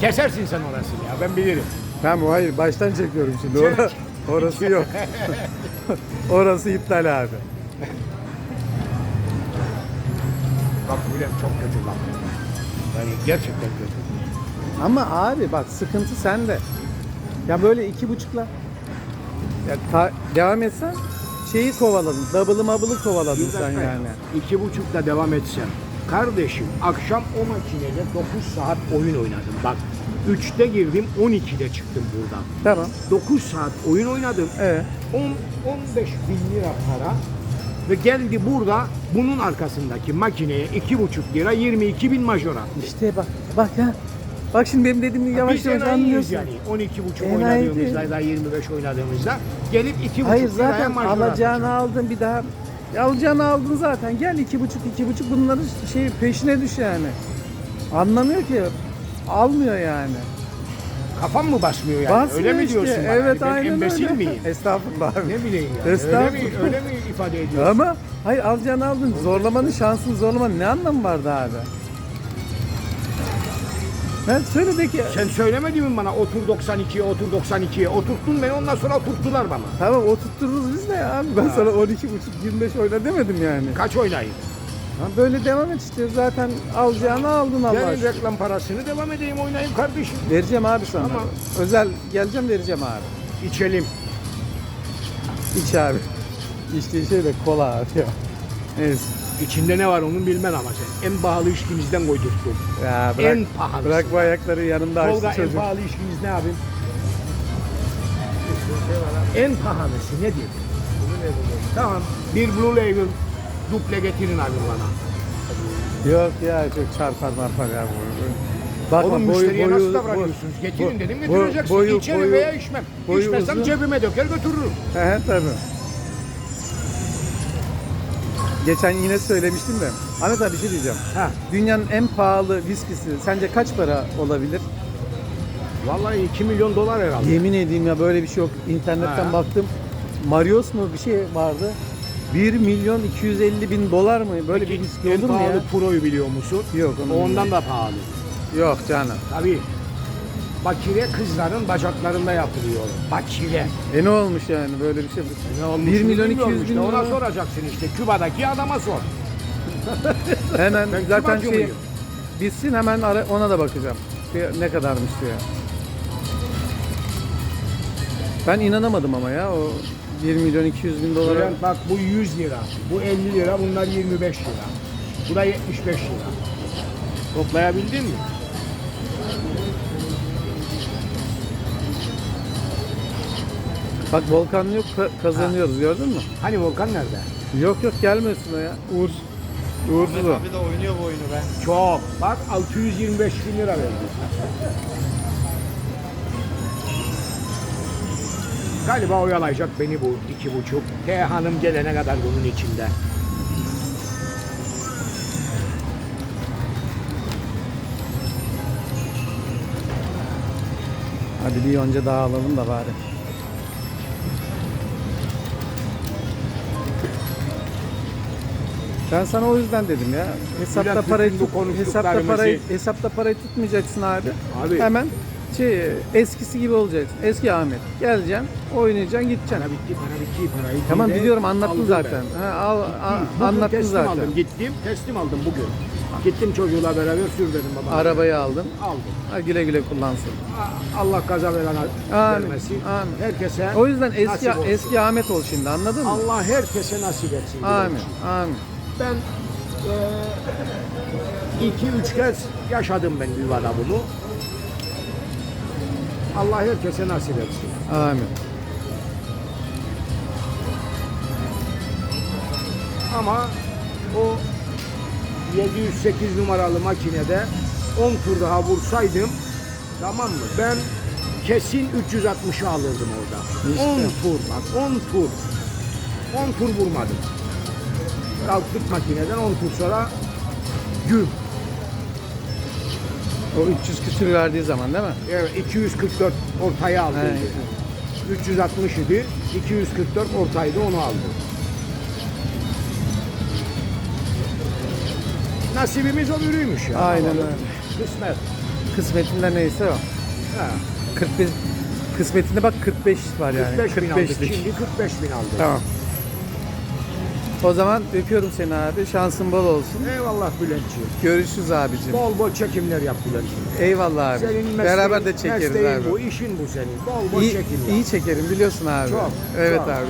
Kesersin sen orasını ya ben bilirim. Tamam hayır baştan çekiyorum şimdi. Ora- orası yok. orası iptal abi. Bak Bülent çok kötü bak. Yani gerçekten kötü. Ama abi bak sıkıntı sende. Ya böyle iki buçukla ya ta- devam etsen şeyi kovaladın. Double'ı mabılı kovaladın Bir sen dakika ya. yani. İki buçukta devam etsem. Kardeşim akşam o makinede 9 saat oyun oynadım. Bak 3'te girdim 12'de çıktım buradan. Tamam. 9 saat oyun oynadım. Evet. 10 15 bin lira para ve geldi burada bunun arkasındaki makineye 2,5 lira 22 bin majora. İşte bak bak ha. Bak şimdi benim dediğimi yavaş yavaş anlıyorsun. yani 12,5 Enayi oynadığımızda ya da 25 oynadığımızda gelip 2,5 Hayır liraya zaten alacağını aldın bir daha. Alacağını aldın zaten. Gel iki buçuk iki buçuk bunların şey peşine düş yani. Anlamıyor ki. Almıyor yani. Kafam mı basmıyor yani? Basmıyor öyle mi işte. diyorsun bana? Evet Ben aynen öyle. miyim? Estağfurullah abi. Ne bileyim yani. Öyle Estağfurullah. mi, öyle mi ifade ediyorsun? Ama hayır alacağını aldın. Zorlamanın şansını zorlamanın ne anlamı vardı abi? Ben söyle de ki Sen söylemedin mi bana otur 92'ye otur 92'ye oturttun beni ondan sonra oturttular bana. tamam oturturuz biz de ya abi. Ben sana 12 buçuk 25 oyna demedim yani. Kaç oynayayım? Ha, böyle devam et işte zaten alacağını aldın Allah Gelin aşkına. reklam parasını devam edeyim oynayayım kardeşim. Vereceğim abi sana. Tamam. Özel geleceğim vereceğim abi. İçelim. İç abi. İçtiği şey de kola abi ya. Neyse. İçinde ne var onun bilmem ama sen. En pahalı içkimizden koydurttun. Ya bırak, En pahalısı. bırak bu ayakları yanında açtı Tolga en çocuk. pahalı içkimiz ne abim? En pahalısı nedir? Tamam. Bir Blue Label duple getirin abi bana. Yok ya çok çarpar marpar ya bu. Bakma, Oğlum müşteriye nasıl davranıyorsunuz? Getirin dedim boyu- İçerim veya içmem. uzun. cebime döker götürürüm. He he tabii. Geçen yine söylemiştim de. Ahmet abi bir şey diyeceğim. Ha. Dünyanın en pahalı viskisi sence kaç para olabilir? Vallahi 2 milyon dolar herhalde. Yemin edeyim ya böyle bir şey yok. İnternetten Ha. baktım. Marios mu bir şey vardı. 1 milyon 250 bin dolar mı? Böyle bir viski en olur mu ya? pahalı Pro'yu biliyor musun? Yok, onu ondan da pahalı. Yok canım. Tabii. Bakire kızların bacaklarında yapılıyor. Bakire. E ne olmuş yani böyle bir şey? Ne olmuş 1 milyon bilmiyorum 200 bin. Ona soracaksın işte. Küba'daki adama sor. Hemen Ben zaten Kübacı şey bitsin hemen ara, ona da bakacağım. Bir- Ne kadarmış diye. Ben inanamadım ama ya o 1 milyon 200 bin dolara. Bülent bak bu 100 lira. Bu 50 lira. Bunlar 25 lira. Bu da 75 lira. Toplayabildin mi? Bak Volkan yok ka- kazanıyoruz gördün mü? Hani Volkan nerede? Yok yok gelmiyorsun o ya. Uğur. Uğursuz o. Abi de oynuyor bu oyunu be. Çok. Bak 625 bin lira verdi. Galiba oyalayacak beni bu iki buçuk. T hanım gelene kadar bunun içinde. Hadi bir yonca daha alalım da bari. Ben sana o yüzden dedim ya. Hesapta Bülent, parayı tut, hesapta parayı hesapta parayı tutmayacaksın abi. Abi. Hemen şey eskisi gibi olacaksın. Eski Ahmet. Geleceksin, oynayacaksın, gideceksin. Para bitti, para bitti, parayı. Tamam biliyorum anlattın aldım zaten. ben. Ha, al, a- anlattın teslim zaten. aldım. Gittim, teslim aldım bugün. Gittim çocuğuyla beraber sür dedim baba. Arabayı aldın. aldım. Ha, güle güle kullansın. Allah kaza Amin, vermesin. amin. Herkese O yüzden eski eski Ahmet ol şimdi anladın mı? Allah herkese nasip etsin. Amin. Amin. Ben eee, iki üç kez yaşadım ben yuvada bunu. Allah herkese nasip etsin. Amin. Ama o 708 numaralı makinede 10 tur daha vursaydım tamam mı? Ben kesin 360'ı alırdım orada. İşte. 10 tur bak 10 tur. 10 tur vurmadım. Kalktık makineden 10 tur sonra güm. O 300 küsür verdiği zaman değil mi? Evet 244 ortaya aldı. He. 360 idi. 244 ortaydı onu aldı. Nasibimiz o bürüymüş ya. Aynen öyle. Kısmet. kısmetinde neyse o. Ha, 45 kısmetinde bak 45 var yani. 45 bin aldık. 45'lik. Şimdi 45 bin aldık. Tamam. O zaman öpüyorum seni abi. Şansın bol olsun. Eyvallah Bülent'ciğim. Görüşürüz abicim. Bol bol çekimler yap Bülent'ciğim. Eyvallah abi. Senin mesleğin, Beraber de çekeriz mesleğin abi. bu, işin bu senin. Bol bol İyi, çekim yap. iyi çekerim biliyorsun abi. Çok, evet çok. abi.